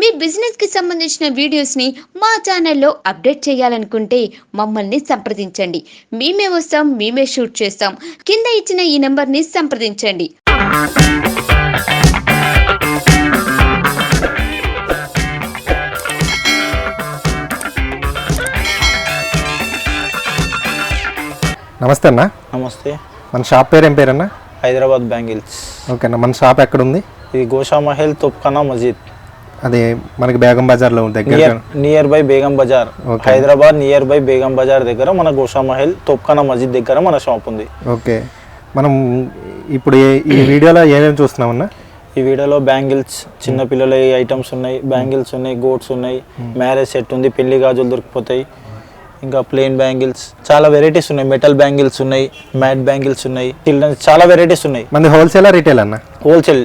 మీ బిజినెస్కి సంబంధించిన వీడియోస్ని మా ఛానల్లో అప్డేట్ చేయాలనుకుంటే మమ్మల్ని సంప్రదించండి. మేమే వస్తాం మేమే షూట్ చేస్తాం. కింద ఇచ్చిన ఈ నెంబర్ని సంప్రదించండి. నమస్తే అన్న. నమస్తే. మన షాప్ పేరు ఏం పేరన్న? హైదరాబాద్ బ్యాంగిల్స్. ఓకే అన్న మన షాప్ ఎక్కడ ఉంది ఇది గోషా మహల్ తొప్ఖానా మస్జిద్ అది మనకి బేగం బజార్లో ఉంది దగ్గర near by Begum Bazaar. Hyderabad near by Begum Bazaar దగ్గర మన గోషా మహల్ తొప్ఖానా మస్జిద్ దగ్గర మన షాప్ ఉంది. ఓకే. మనం ఇప్పుడు ఈ వీడియోలో ఏమేమి చూస్తున్నామన్నా? ఈ వీడియోలో బ్యాంగిల్స్ చిన్న పిల్లల ఐటమ్స్ ఉన్నాయి బ్యాంగిల్స్ ఉన్నాయి గోట్స్ ఉన్నాయి మ్యారేజ్ సెట్ ఉంది పెళ్ళి గాజులు దొరికిపోతాయి ఇంకా ప్లెయిన్ బ్యాంగిల్స్ చాలా వెరైటీస్ ఉన్నాయి మెటల్ బ్యాంగిల్స్ ఉన్నాయి మ్యాట్ బ్యాంగిల్స్ ఉన్నాయి చిల్డ్రన్స్ చాలా వెరైటీస్ ఉన్నాయి. మనది హోల్సేలా రీటైల్ అన్న? హోల్సేల్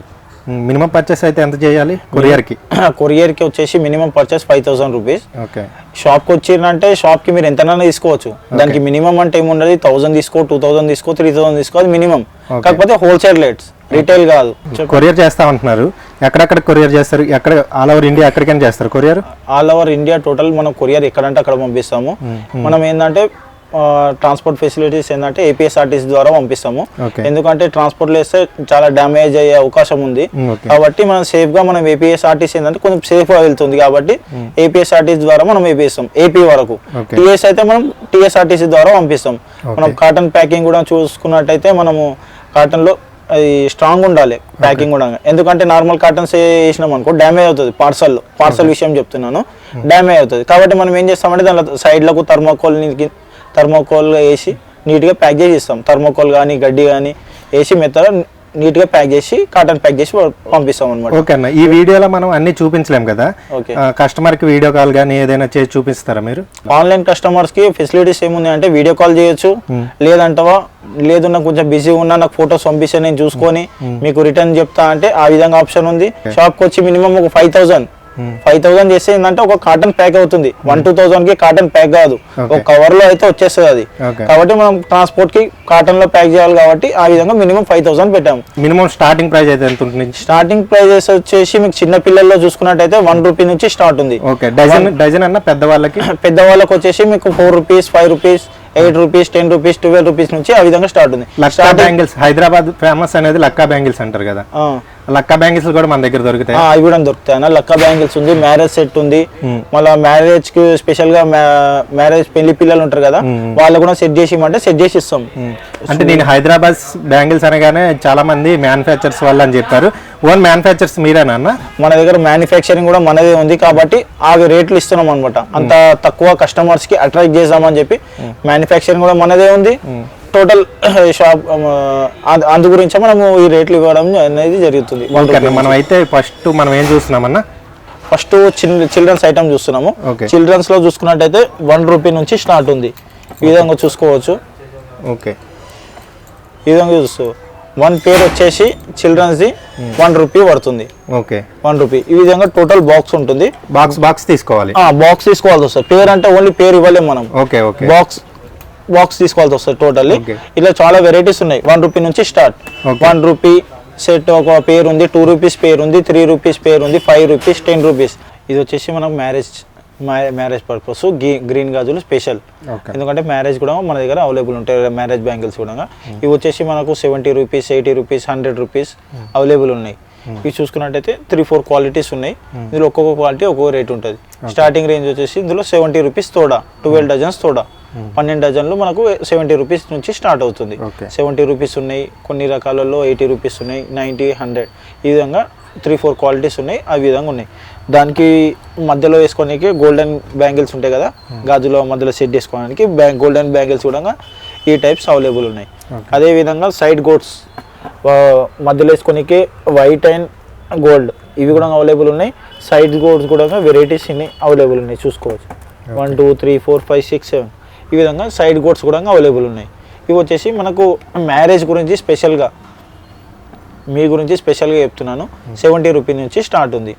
మినిమం పర్చేస్ అయితే ఎంత చేయాలి? కొరియర్కి? కొరియర్కి వచ్చేసి minimum purchase five thousand rupees. Okay. షాప్కి వచ్చిందంటే షాప్కి మీరు ఎంతైనా తీసుకోవచ్చు. దానికి మినిమం అంటే ఏముండదు? థౌసండ్ తీసుకో టూ థౌసండ్ తీసుకో త్రీ థౌసండ్ తీసుకో అది మినిమం. కాకపోతే హోల్సేల్ రేట్స్ రీటైల్ కాదు. కొరియర్ చేస్తామంటున్నారు. ఎక్కడెక్కడ కొరియర్ చేస్తారు? ఎక్కడ ఆల్ ఓవర్ ఇండియా ఎక్కడికైనా చేస్తారు courier? All over India total మనం కొరియర్ ఎక్కడంటే అక్కడ పంపిస్తాము. మనం ఏంటంటే ట్రాన్స్పోర్ట్ ఫెసిలిటీస్ ఏంటంటే ఏపీఎస్ఆర్టీసీ ద్వారా పంపిస్తాము. ఎందుకంటే ట్రాన్స్పోర్ట్లో వేస్తే చాలా డ్యామేజ్ అయ్యే అవకాశం ఉంది. కాబట్టి మనం సేఫ్గా మనం ఏపీఎస్ఆర్టీసీ ఏంటంటే కొంచెం సేఫ్గా వెళ్తుంది కాబట్టి ఏపీఎస్ఆర్టీసీ ద్వారా మనం వేపిస్తాం ఏపీ వరకు. టీఎస్ అయితే మనం టీఎస్ఆర్టీసీ ద్వారా పంపిస్తాం. మనం కాటన్ ప్యాకింగ్ కూడా చూసుకున్నట్టయితే మనము కాటన్లో అది స్ట్రాంగ్ ఉండాలి ప్యాకింగ్ కూడా. ఎందుకంటే నార్మల్ కాటన్స్ వేసినాం అనుకో డ్యామేజ్ అవుతుంది పార్సల్ పార్సల్ విషయం చెప్తున్నాను. డ్యామేజ్ అవుతుంది. కాబట్టి మనం ఏం చేస్తామంటే దాంట్లో సైడ్లకు థర్మోకోల్ థర్మోకోల్ వేసి నీట్గా ప్యాక్ చేసి ఇస్తాం. థర్మోకోల్ కానీ గడ్డి కానీ వేసి మెత్తగా నీట్గా ప్యాక్ చేసి కాటన్ ప్యాక్ చేసి పంపిస్తాం అనమాట ఓకే అన్న. ఈ వీడియోలో మనం అన్ని చూపించలేం కదా? ఓకే. కస్టమర్కి వీడియో కాల్ కానీ ఏదైనా చేసి చూపిస్తారా మీరు? ఆన్లైన్ కస్టమర్స్కి ఫెసిలిటీస్ ఏముంది అంటే వీడియో కాల్ చేయొచ్చు. లేదంటవా లేదు నాకు కొంచెం బిజీ ఉన్నా నాకు ఫొటోస్ పంపిస్తే నేను చూసుకొని మీకు రిటర్న్ చెప్తా అంటే ఆ విధంగా ఆప్షన్ ఉంది. షాప్కి వచ్చి మినిమం ఒక ఫైవ్ థౌసండ్ ఫైవ్ థౌసండ్ చేస్తే ఏంటంటే ఒక కాటన్ ప్యాక్ అవుతుంది. వన్ టూ థౌసండ్కి కాటన్ ప్యాక్ కాదు. ఒక కవర్లో అయితే వచ్చేస్తుంది అది. కాబట్టి మనం ట్రాన్స్పోర్ట్కి కాటన్లో ప్యాక్ చేయాలి కాబట్టి ఆ విధంగా మినిమం ఫైవ్ థౌసండ్ పెట్టాము. మినిమం స్టార్టింగ్ ప్రైస్ అయితే ఎంత ఉంటుంది? స్టార్టింగ్ ప్రైజెస్ వచ్చేసి మీకు చిన్న పిల్లల్లో చూసుకున్నట్టయితే వన్ రూపీ నుంచి స్టార్ట్ ఉంది. డజన్ డజన్ అన్న పెద్దవాళ్ళకి? పెద్దవాళ్ళకి వచ్చేసి మీకు four rupees five rupees eight rupees ten rupees twelve rupees నుంచి ఆ విధంగా స్టార్ట్ ఉంది. లక్కా బ్యాంగిల్స్ హైదరాబాద్ ఫేమస్ అనేది లక్కా బ్యాంగిల్స్ అంటారు కదా. లక్కా బ్యాంగిల్స్ కూడా మన దగ్గర దొరుకుతాయి? అవి కూడా దొరుకుతాయి అన్న. లక్క బ్యాంగిల్స్ ఉంది మ్యారేజ్ సెట్ ఉంది. మళ్ళీ మ్యారేజ్కి స్పెషల్గా మ్యారేజ్ పెళ్ళి పిల్లలు ఉంటారు కదా వాళ్ళు కూడా సెట్ చేసి ఇవ్వమంటే సెట్ చేసి ఇస్తాం. అంటే నేను హైదరాబాద్ బ్యాంగిల్స్ అనగానే చాలా మంది మ్యానుఫ్యాక్చర్స్ వాళ్ళు అని చెప్పారు. ఓన్ మ్యానుఫ్యాక్చర్స్ మీరేనా అన్న మన దగ్గర మ్యానుఫ్యాక్చరింగ్ కూడా మనదే ఉంది కాబట్టి ఆ రేట్లు ఇస్తున్నాం అనమాట అంత తక్కువ కస్టమర్స్కి అట్రాక్ట్ చేద్దామని చెప్పి మ్యానుఫ్యాక్చరింగ్ కూడా మనదే ఉంది. టోటల్ షాప్ అందు గురించే మనము ఈ రేట్లు ఇవ్వడం అనేది జరుగుతుంది. మనం అయితే ఫస్ట్ మనం ఏం చూస్తున్నామన్నా? ఫస్ట్ చిల్డ్రన్స్ ఐటమ్ చూస్తున్నాము. చిల్డ్రన్స్లో చూసుకున్నట్టయితే వన్ రూపీ నుంచి స్టార్ట్ ఉంది. ఈ విధంగా చూసుకోవచ్చు. ఓకే ఈ విధంగా చూస్తూ వన్ పేర్ వచ్చేసి చిల్డ్రన్స్ ది వన్ రూపీ పడుతుంది. ఓకే వన్ రూపీ ఈ విధంగా టోటల్ బాక్స్ ఉంటుంది. బాక్స్ బాక్స్ తీసుకోవాలి. బాక్స్ తీసుకోవాల్సి వస్తుంది. పేరు అంటే ఓన్లీ పేరు ఇవ్వలేము మనం. ఓకే ఓకే బాక్స్ బాక్స్ తీసుకోవాల్సి వస్తుంది టోటల్లీ. ఇలా చాలా వెరైటీస్ ఉన్నాయి. వన్ రూపీ నుంచి స్టార్ట్. వన్ రూపీ సెట్ ఒక పేరు ఉంది టూ రూపీస్ పేరు ఉంది త్రీ రూపీస్ పేరు ఉంది ఫైవ్ రూపీస్ టెన్ రూపీస్ ఇది వచ్చేసి మనం మ్యారేజ్ మ్యారేజ్ పర్పస్ గ్రీన్ గాజులు స్పెషల్ ఎందుకంటే మ్యారేజ్ కూడా మన దగ్గర అవైలబుల్ ఉంటాయి మ్యారేజ్ బ్యాంగిల్స్ కూడా. ఇవి వచ్చేసి మనకు seventy rupees eighty rupees hundred rupees available ఉన్నాయి. ఇవి చూసుకున్నట్టయితే త్రీ ఫోర్ క్వాలిటీస్ ఉన్నాయి. ఇందులో ఒక్కొక్క క్వాలిటీ ఒక్కొక్క రేట్ ఉంటుంది. స్టార్టింగ్ రేంజ్ వచ్చేసి ఇందులో సెవెంటీ రూపీస్ తోడా ట్వెల్వ్ డజన్స్ తోడా. పన్నెండు డజన్లు మనకు సెవెంటీ రూపీస్ నుంచి స్టార్ట్ అవుతుంది. సెవెంటీ రూపీస్ ఉన్నాయి కొన్ని రకాలలో ఎయిటీ రూపీస్ ఉన్నాయి నైంటీ హండ్రెడ్. ఈ విధంగా త్రీ ఫోర్ క్వాలిటీస్ ఉన్నాయి ఆ విధంగా ఉన్నాయి. దానికి మధ్యలో వేసుకోనికి గోల్డెన్ బ్యాంగిల్స్ ఉంటాయి కదా గాజులో మధ్యలో సెట్ చేసుకోవడానికి బ్యాంగ్ గోల్డెన్ బ్యాంగిల్స్ కూడా ఈ టైప్స్ అవైలబుల్ ఉన్నాయి. అదే విధంగా సైడ్ గోడ్స్ మధ్యలో వేసుకోనికి వైట్ అండ్ గోల్డ్ ఇవి కూడా అవైలబుల్ ఉన్నాయి. సైడ్ గోడ్స్ కూడా వెరైటీస్ ఇన్ని అవైలబుల్ ఉన్నాయి చూసుకోవచ్చు. One two three four five six seven ఈ విధంగా సైడ్ గోడ్స్ కూడా అవైలబుల్ ఉన్నాయి. ఇవి వచ్చేసి మనకు మ్యారేజ్ గురించి స్పెషల్గా మీ గురించి స్పెషల్గా చెప్తున్నాను. సెవెంటీ రూపీ నుంచి స్టార్ట్ ఉంది.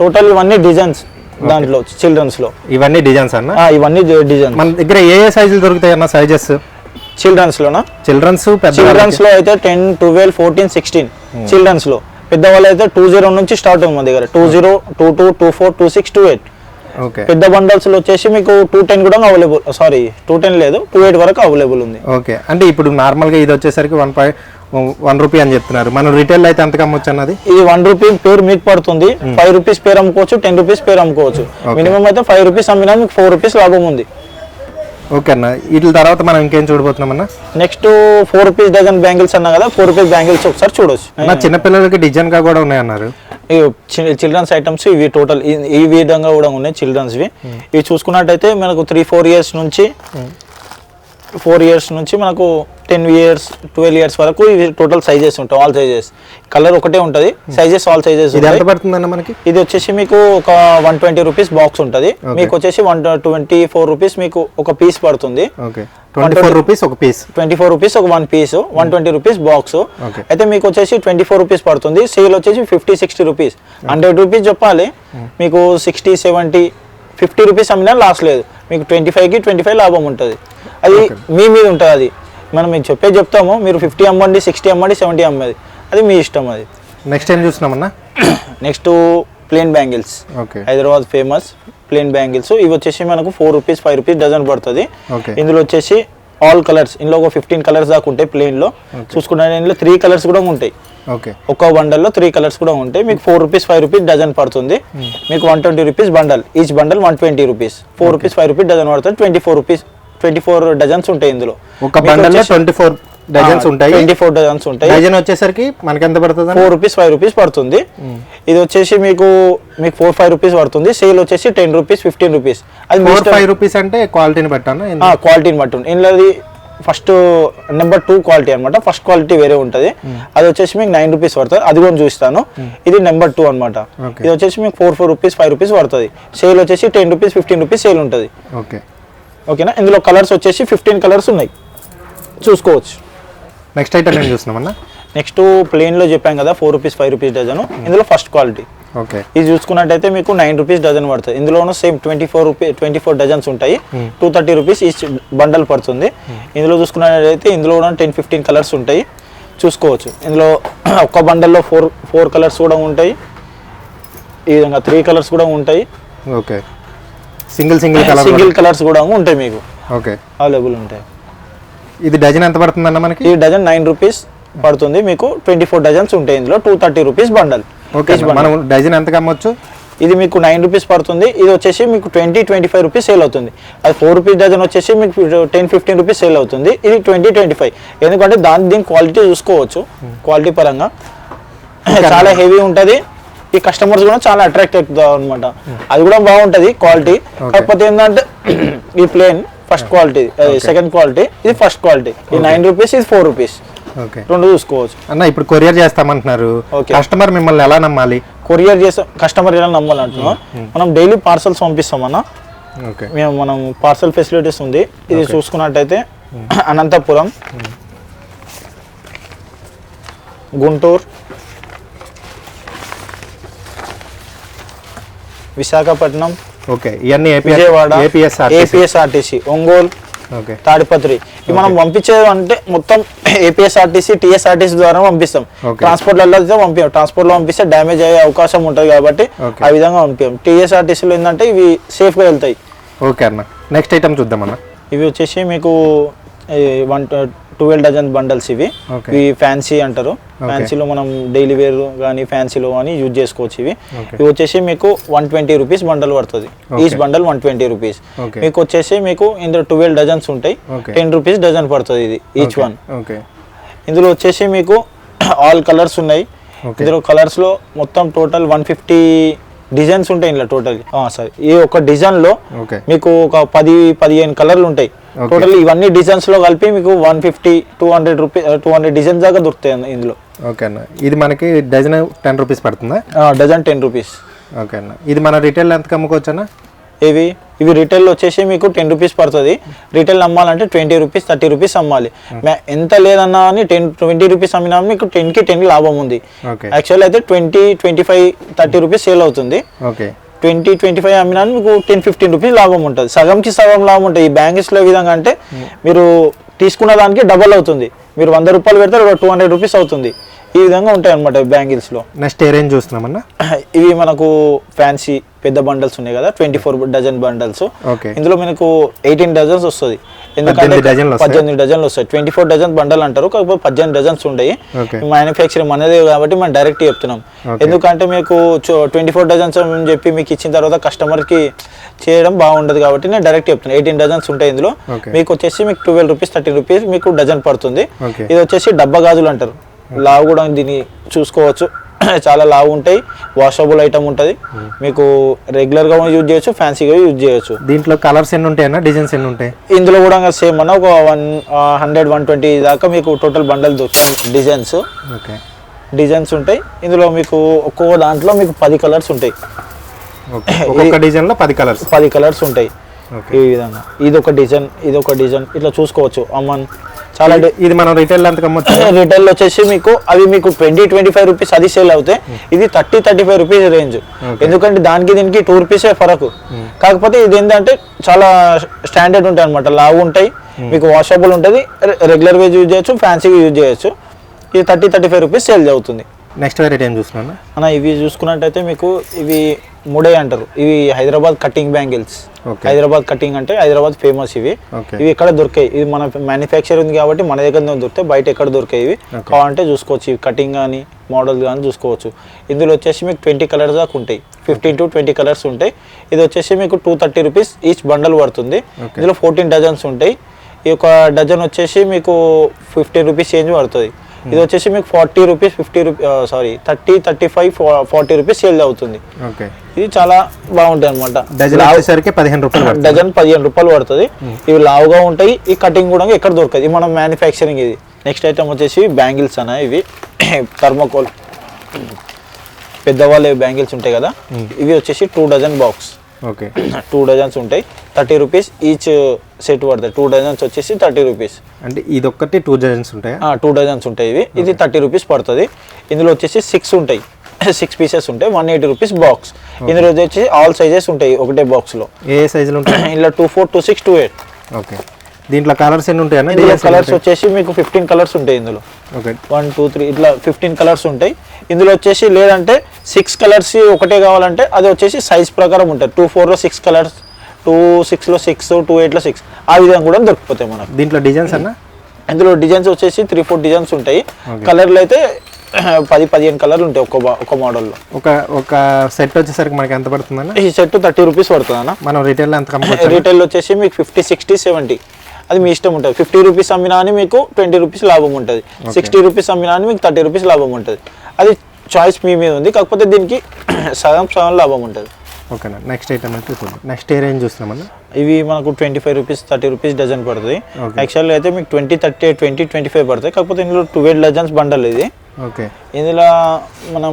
టోటల్ ఇవన్నీ డిజైన్స్ దాంట్లో చిల్డ్రన్స్లో ఇవన్నీ డిజైన్స్ అన్న? ఇవన్నీ డిజైన్స్ మన దగ్గర ఏ ఏ సైజులు దొరుకుతాయి అన్న సైజెస్ చిల్డ్రన్స్ పెద్ద చిల్డ్రన్స్లో అయితే టెన్ ట్వెల్వ్ ఫోర్టీన్ సిక్స్టీన్ చిల్డ్రన్స్లో. పెద్దవాళ్ళు అయితే టూ జీరో నుంచి స్టార్ట్ ఉంది మా దగ్గర. Two zero two two two four two six two eight పెద్ద బండల్స్ వచ్చేసి మీకు టూ టెన్ కూడా అవైలబుల్ సారీ టూ టెన్ లేదు టూ ఎయిట్ వరకు అవైలబుల్ ఉంది. ఓకే అంటే ఇప్పుడు నార్మల్గా ఇది వచ్చేసరికి వన్ పాయింట్ వన్ రూపీ అని చెప్తున్నారు. మనం రిటైల్ అయితే ఎంతకు అమ్మొచ్చు అన్నది? ఇది వన్ రూపీ పేరు మీకు పడుతుంది. ఫైవ్ రూపీస్ పేరు అమ్ముకోవచ్చు టెన్ రూపీస్ పేరు అమ్ముకోవచ్చు. మినిమం అయితే ఫైవ్ రూపీస్ అమ్మినా మీకు ఫోర్ రూపీస్ లాభం ఉంది. ఓకే అన్న. వీటి తర్వాత మనం ఇంకేం చూడబోతున్నాం అన్న? Next four rupees dozen bangles అన్నా కదా ఫోర్ రూపీస్ బ్యాంగిల్స్ ఒకసారి చూడొచ్చు. నా చిన్నపిల్లలకి డిజైన్గా కూడా ఉన్నాయన్నారు. చిల్డ్రన్స్ ఐటమ్స్ ఇవి టోటల్ ఈ విధంగా కూడా ఉన్నాయి చిల్డ్రన్స్వి ఇవి చూసుకున్నట్టయితే మనకు త్రీ ఫోర్ ఇయర్స్ నుంచి ఫోర్ ఇయర్స్ నుంచి మనకు టెన్ ఇయర్స్ ట్వెల్వ్ ఇయర్స్ వరకు ఇవి టోటల్ సైజెస్ ఉంటాయి ఆల్ సైజెస్ కలర్ ఒకటే ఉంటుంది సైజెస్ ఆల్ సైజెస్ పడుతుందన్న మనకి? ఇది వచ్చేసి మీకు ఒక వన్ ట్వంటీ రూపీస్ బాక్స్ ఉంటుంది. మీకు వచ్చేసి వన్ ట్వంటీ ఫోర్ రూపీస్ మీకు ఒక పీస్ పడుతుంది. ఓకే ట్వంటీ ఫోర్ రూపీస్ ఒక పీస్ ట్వంటీ ఫోర్ రూపీస్ ఒక one piece one twenty rupees box. అయితే మీకు వచ్చేసి ట్వంటీ ఫోర్ రూపీస్ పడుతుంది సేల్ వచ్చేసి fifty sixty rupees hundred rupees చెప్పాలి మీకు సిక్స్టీ సెవెంటీ ఫిఫ్టీ రూపీస్ అమ్మినా లాస్ లేదు. మీకు ట్వంటీ ఫైవ్కి ట్వంటీ ఫైవ్ లాభం ఉంటుంది. అది మీ మీద ఉంటుంది అది. మనం మీకు చెప్పే చెప్తాము మీరు ఫిఫ్టీ అమ్మండి సిక్స్టీ అమ్మండి సెవెంటీ అమ్మది అది. మీ ఇష్టం అది. నెక్స్ట్ ఏం చూస్తున్నామన్నా? Next plain bangles okay. Hyderabad famous plain bangles ఇవి వచ్చేసి మనకు four rupees five rupees dozen పడుతుంది. ఇందులో వచ్చేసి ఆల్ కలర్స్ ఇందులో ఒక ఫిఫ్టీన్ కలర్స్ దాకా ఉంటాయి ప్లేన్లో. చూసుకుంటే ఇందులో త్రీ కలర్స్ కూడా ఉంటాయి. ఓకే. ఒక్క బండల్లో త్రీ కలర్స్ కూడా ఉంటాయి. మీకు four rupees five rupees dozen పడుతుంది. మీకు one twenty rupees bundle each bundle one twenty rupees four rupees five rupees dozen పడుతుంది. Twenty four rupees twenty four dozens ఉంటాయి ఇందులో. ఒక బండల్లో ట్వంటీ ఫోర్ డజన్స్ ఉంటాయి. ట్వంటీ ఫోర్ డజన్స్ ఉంటాయి. Dozen వచ్చేసరికి మనకి ఎంత పడుతుంది ఫోర్ రూపీస్ ఫైవ్ రూపీస్ పడుతుంది. ఇది వచ్చేసి మీకు మీకు ఫోర్ ఫైవ్ రూపీస్ పడుతుంది. సేల్ వచ్చేసి టెన్ రూపీస్ ఫిఫ్టీన్ రూపీస్ అది ఫోర్. ఫైవ్ రూపీస్ అంటే క్వాలిటీని బట్టాను ఆ, క్వాలిటీని బట్టి. ఉంటుంది ఇందులోది ఫస్ట్ నెంబర్ టూ క్వాలిటీ అన్నమాట. ఫస్ట్ క్వాలిటీ వేరే ఉంటుంది. అది వచ్చేసి మీకు నైన్ రూపీస్ పడుతుంది. అది కూడా చూస్తాను ఇది నెంబర్ టూ Okay. ఇది వచ్చేసి మీకు four four rupees five rupees పడుతుంది. సేల్ వచ్చేసి ten rupees fifteen rupees sale ఉంటుంది. ఓకే ఓకేనా? ఇందులో కలర్స్ వచ్చేసి ఫిఫ్టీన్ కలర్స్ ఉన్నాయి. చూసుకోవచ్చు. నెక్స్ట్ ఐటమ్ ఏం చూస్తున్నామన్నా? నెక్స్ట్ ప్లేన్లో చెప్పాం కదా four rupees five rupees dozen ఇందులో ఫస్ట్ క్వాలిటీ ఓకే. ఇది చూసుకున్నట్టయితే మీకు నైన్ రూపీస్ డజన్ పడుతుంది. ఇందులోనూ same twenty four rupee twenty four dozens ఉంటాయి two thirty rupees each bundle పడుతుంది ఇందులో చూసుకున్నట్టయితే ఇందులో కూడా టెన్ ఫిఫ్టీన్ కలర్స్ ఉంటాయి. చూసుకోవచ్చు. ఇందులో ఒక్క బండల్లో ఫోర్ ఫోర్ కలర్స్ కూడా ఉంటాయి. ఈ విధంగా త్రీ కలర్స్ కూడా ఉంటాయి. Okay. Single single colour single colours కూడా ఉంటాయి మీకు. ఓకే. అవైలబుల్ ఉంటాయి. ఇది డజన్ ఎంత పడుతుందన్న మనకి? ఈ డజన్ నైన్ రూపీస్ పడుతుంది. మీకు ట్వంటీ ఫోర్ డజన్స్ ఉంటాయి ఇందులో. Two thirty rupees bundle okay మనం డజన్ ఎంతకు అమ్మొచ్చు ఇది మీకు నైన్ రూపీస్ పడుతుంది. ఇది వచ్చేసి మీకు twenty twenty five rupees sale అవుతుంది. అది ఫోర్ రూపీస్ డజన్ వచ్చేసి మీకు టెన్ ఫిఫ్టీన్ రూపీస్ సేల్ అవుతుంది. ఇది ట్వంటీ ట్వంటీ ఫైవ్. ఎందుకంటే దాని దీని క్వాలిటీ చూసుకోవచ్చు. క్వాలిటీ పరంగా. చాలా హెవీ ఉంటుంది. ఈ కస్టమర్స్ కూడా చాలా అట్రాక్ట్ అవుతుంది అనమాట అది కూడా బాగుంటుంది క్వాలిటీ కాకపోతే ఏంటంటే ఈ plain first quality second quality ఇది ఫస్ట్ క్వాలిటీ ఇది నైన్ రూపీస్ ఇది ఫోర్ రూపీస్ రెండు చూసుకోవచ్చు. అన్న ఇప్పుడు కొరియర్ చేస్తామంటున్నారు. కస్టమర్ మిమ్మల్ని ఎలా నమ్మాలి? కొరియర్ చేసే కస్టమర్ ఎలా నమ్మాలంటున్నాం మనం డైలీ పార్సల్స్ పంపిస్తామన్నా ఓకే మేము మనం పార్సల్ ఫెసిలిటీస్ ఉంది. ఇది చూసుకున్నట్టయితే అనంతపురం గుంటూరు విశాఖపట్నం ఓకే ఇవన్నీ విజయవాడ ఏపీఎస్ఆర్టీసీ ఒంగోలు ఓకే. తాడిపత్రి. ఇవి మనం పంపించేది అంటే మొత్తం ఏపీఎస్ఆర్టీసీ టీఎస్ఆర్టీసీ ద్వారా పంపిస్తాం. Okay. ట్రాన్స్పోర్ట్ అయితే పంపించాం. ట్రాన్స్పోర్ట్లో పంపిస్తే డ్యామేజ్ అయ్యే అవకాశం ఉంటుంది కాబట్టి. ఆ విధంగా పంపించాం. టీఎస్ఆర్టీసీలో ఏంటంటే ఇవి సేఫ్గా వెళ్తాయి. ఓకే అన్న. నెక్స్ట్ ఐటమ్ చూద్దామన్న. ఇవి వచ్చేసి మీకు వన్ ట్వెల్వ్ డజన్ బండల్స్ ఇవి. ఇవి ఫ్యాన్సీ అంటారు. ఫ్యాన్సీలో మనం డైలీ వేర్ కానీ ఫ్యాన్సీలో కానీ యూజ్ చేసుకోవచ్చు ఇవి. ఇవి వచ్చేసి మీకు వన్ ట్వంటీ రూపీస్ బండల్ పడుతుంది. Each bundle one twenty rupees. మీకు వచ్చేసి మీకు ఇందులో ట్వెల్వ్ డజన్స్ ఉంటాయి. టెన్ రూపీస్ డజన్ పడుతుంది ఇది ఈచ్ వన్ ఇందులో వచ్చేసి మీకు ఆల్ కలర్స్ ఉన్నాయి. ఇందులో కలర్స్లో మొత్తం టోటల్ వన్ ఫిఫ్టీ డిజైన్స్ ఉంటాయి ఇందులో టోటల్ సారీ ఈ ఒక డిజైన్లో ఓకే మీకు ఒక పది పదిహేను కలర్లు ఉంటాయి. టోటల్ ఇవన్నీ డిజైన్స్లో కలిపి మీకు one fifty two hundred rupee two hundred designs దాకా దొరుకుతాయి ఇందులో. ఓకే అన్న. ఇది మనకి డజన్ టెన్ రూపీస్ పడుతుందా? డజన్ టెన్ రూపీస్ ఓకే అన్న. ఇది మన రిటైల్ ఎంతకు అమ్ముకోవచ్చు అన్న? ఇవి ఇవి రిటైల్ వచ్చేసి మీకు టెన్ రూపీస్ పడుతుంది. రిటైల్ అమ్మాలంటే ట్వంటీ రూపీస్ థర్టీ రూపీస్ అమ్మాలి. మే- ఎంత లేదన్నా అని టెన్ ట్వంటీ రూపీస్ అమ్మినా మీకు టెన్కి టెన్ లాభం ఉంది. యాక్చువల్ అయితే twenty twenty five thirty rupees sale అవుతుంది. ఓకే ట్వంటీ ట్వంటీ ఫైవ్ అమ్మినా మీకు టెన్ ఫిఫ్టీన్ రూపీస్ లాభం ఉంటుంది. సగంకి సగం లాభం ఉంటుంది. ఈ బ్యాంగిల్స్లో విధంగా అంటే మీరు తీసుకున్న దానికి డబల్ అవుతుంది. మీరు వంద రూపాయలు పెడితే టూ హండ్రెడ్ రూపీస్ అవుతుంది. ఈ విధంగా ఉంటాయి అనమాట బ్యాంగిల్స్లో నెక్స్ట్ ఏ రేంజ్ చూస్తున్నామన్నా? ఇవి మనకు ఫ్యాన్సీ పెద్ద బండల్స్ ఉన్నాయి కదా ట్వంటీ ఫోర్ డజన్ బండల్స్. ఇందులో మనకు ఎయిటీన్ డజన్స్ వస్తుంది. ఎందుకంటే పద్దెనిమిది డజన్లు వస్తాయి? ట్వంటీ ఫోర్ డజన్ బండల్ అంటారు కాకపోతే పద్దెనిమిది డజన్స్ ఓకే. మ్యానుఫ్యాక్చరింగ్ మనదే కాబట్టి మనం డైరెక్ట్ చెప్తున్నాం. ఎందుకంటే మీకు ట్వంటీ ఫోర్ డజన్స్ అని చెప్పి మీకు ఇచ్చిన తర్వాత customer కి చేయడం బాగుండదు కాబట్టి నేను డైరెక్ట్ చెప్తున్నాను ఎయిటీన్ డజన్స్ ఉంటాయి ఇందులో. మీకు వచ్చేసి మీకు ట్వెల్వ్ రూపీస్ థర్టీన్ రూపీస్ మీకు డజన్ పడుతుంది. ఇది వచ్చేసి డబ్బా గాజులు అంటారు. లావు కూడా దీన్ని చూసుకోవచ్చు. చాలా లావు ఉంటాయి. వాషబుల్ ఐటమ్ ఉంటుంది. మీకు రెగ్యులర్గా యూజ్ చేయొచ్చు ఫ్యాన్సీగా యూజ్ చేయొచ్చు. దీంట్లో కలర్స్ ఎన్ని ఉంటాయన్నా డిజైన్స్ ఎన్ని ఉంటాయి? ఇందులో కూడా సేమ్ అన్న. ఒక వన్ హండ్రెడ్ వన్ ట్వంటీ దాకా మీకు టోటల్ బండల్ దొరుకుతాయి డిజైన్స్ ఓకే. డిజైన్స్ ఉంటాయి. ఇందులో మీకు ఒక్కొక్క దాంట్లో మీకు పది కలర్స్ ఉంటాయి. ఒక్కొక్క డిజైన్లో పది కలర్స్ పది కలర్స్ ఉంటాయి. ఈ విధంగా. ఇది ఒక డిజైన్ ఇది ఒక డిజైన్ ఇట్లా చూసుకోవచ్చు. అమ్మన్ చాలా ఇది మనం రిటైల్ ఎంత రిటైల్ వచ్చేసి మీకు అవి మీకు ట్వంటీ ట్వంటీ ఫైవ్ రూపీస్ అది సేల్ అవుతాయి ఇది thirty thirty five rupees range ఎందుకంటే దానికి దీనికి టూ రూపీసే ఫరక్. కాకపోతే ఇది ఏంటంటే చాలా స్టాండర్డ్ ఉంటాయి అనమాట లావు ఉంటాయి మీకు వాషబుల్ ఉంటుంది రెగ్యులర్ వేజ్ యూజ్ చేయొచ్చు ఫ్యాన్సీగా యూజ్ చేయొచ్చు. ఇది thirty thirty five rupees sale అవుతుంది. నెక్స్ట్ వెరైటీ ఏం చూస్తున్నాను అన్న? ఇవి చూసుకున్నట్టయితే మీకు ఇవి మూడే అంటారు. ఇవి Hyderabad cutting bangles Hyderabad cutting అంటే హైదరాబాద్ ఫేమస్ ఇవి. ఇవి ఇక్కడ దొరికాయి? ఇది మన మ్యానుఫ్యాక్చర్ ఉంది కాబట్టి మన దగ్గర దొరుకుతాయి. బయట ఎక్కడ దొరికాయి ఇవి? కావాలంటే చూసుకోవచ్చు. ఇవి కటింగ్ కానీ మోడల్ కానీ చూసుకోవచ్చు. ఇందులో వచ్చేసి మీకు ట్వంటీ కలర్స్ దాకా ఉంటాయి. ఫిఫ్టీన్ టు ట్వంటీ కలర్స్ ఉంటాయి. ఇది వచ్చేసి మీకు two thirty rupees each bundle పడుతుంది. ఇందులో ఫోర్టీన్ డజన్స్ ఉంటాయి. ఈ యొక్క డజన్ వచ్చేసి మీకు ఫిఫ్టీన్ రూపీస్ చేంజ్ పడుతుంది. ఇది వచ్చేసి మీకు forty rupees fifty rupee sorry thirty thirty five forty rupees sale అవుతుంది. ఇది చాలా బాగుంటాయి అనమాట డజన్ పదిహేను రూపాయలు పడుతుంది. డజన్ పదిహేను రూపాయలు పడుతుంది. ఇవి లావుగా ఉంటాయి. ఈ కటింగ్ కూడా ఎక్కడ దొరకదు. మనం మ్యానుఫ్యాక్చరింగ్ ఇది. నెక్స్ట్ ఐటమ్ వచ్చేసి బ్యాంగిల్స్ అన్న ఇవి. థర్మోకోల్. పెద్దవాళ్ళ బ్యాంగిల్స్ ఉంటాయి కదా. ఇవి వచ్చేసి two dozen box okay. Two dozens ఉంటాయి. థర్టీ రూపీస్ ఈచ్ సెట్ పడుతుంది టూ డజన్స్ వచ్చేసి థర్టీ రూపీస్ అంటే ఇది ఒక్కటి టూ డజన్స్ ఉంటాయా టూ డజన్స్ ఉంటాయి ఇవి. ఇది థర్టీ రూపీస్ పడుతుంది. ఇందులో వచ్చేసి సిక్స్ ఉంటాయి. సిక్స్ పీసెస్ ఉంటాయి. వన్ ఎయిటీ రూపీస్ బాక్స్ ఇందులో వచ్చేసి ఆల్ సైజెస్ ఉంటాయి ఒకటే బాక్స్లో ఏ సైజులు ఉంటాయి? ఇందులో two four two six two eight okay. దీంట్లో కలర్స్ ఎన్ని డిజైన్స్ కలర్స్ వచ్చేసి మీకు ఫిఫ్టీన్ కలర్స్ ఉంటాయి ఇందులో. ఓకే వన్ టూ త్రీ ఇట్లా ఫిఫ్టీన్ కలర్స్ ఉంటాయి. ఇందులో వచ్చేసి లేదంటే సిక్స్ కలర్స్ ఒకటే కావాలంటే అది వచ్చేసి సైజ్ ప్రకారం ఉంటుంది. టూ ఫోర్లో సిక్స్ కలర్స్ టూ సిక్స్లో సిక్స్ టూ ఎయిట్లో సిక్స్ ఆ విధంగా కూడా దొరికిపోతాయి మనకు. దీంట్లో డిజైన్స్ అన్న? ఇందులో డిజైన్స్ వచ్చేసి త్రీ ఫోర్ డిజైన్స్ ఉంటాయి. కలర్లు అయితే పది పదిహేను కలర్లు ఉంటాయి ఒక ఒక మోడల్లో ఒక ఒక సెట్ వచ్చేసరికి మనకి ఎంత పడుతుందన్న? ఈ సెట్ థర్టీ రూపీస్ పడుతుంది అన్న మనం రిటైల్లో ఎంత రీటైల్ వచ్చేసి మీకు ఫిఫ్టీ సిక్స్టీ సెవెంటీ అది మీ ఇష్టం ఉంటుంది. ఫిఫ్టీ రూపీస్ అమ్మినా అని మీకు ట్వంటీ రూపీస్ లాభం ఉంటుంది. సిక్స్టీ రూపీస్ అమ్మినా అని మీకు థర్టీ రూపీస్ లాభం ఉంటుంది. అది చాయిస్ మీ మీద ఉంది. కాకపోతే దీనికి సగం సగం లాభం ఉంటుంది. ఓకేనా నెక్స్ట్ ఐటమ్ అయితే చూద్దాం. నెక్స్ట్ ఏ రేంజ్ చూస్తున్నామన్న ఇవి మనకు twenty five rupees thirty rupees dozen పడుతుంది. యాక్చువల్గా అయితే మీకు twenty thirty twenty twenty five పడతాయి. కాకపోతే ఇందులో ట్వెల్వ్ డజన్స్ బండల్ ఇది. ఓకే. ఇందులో మనం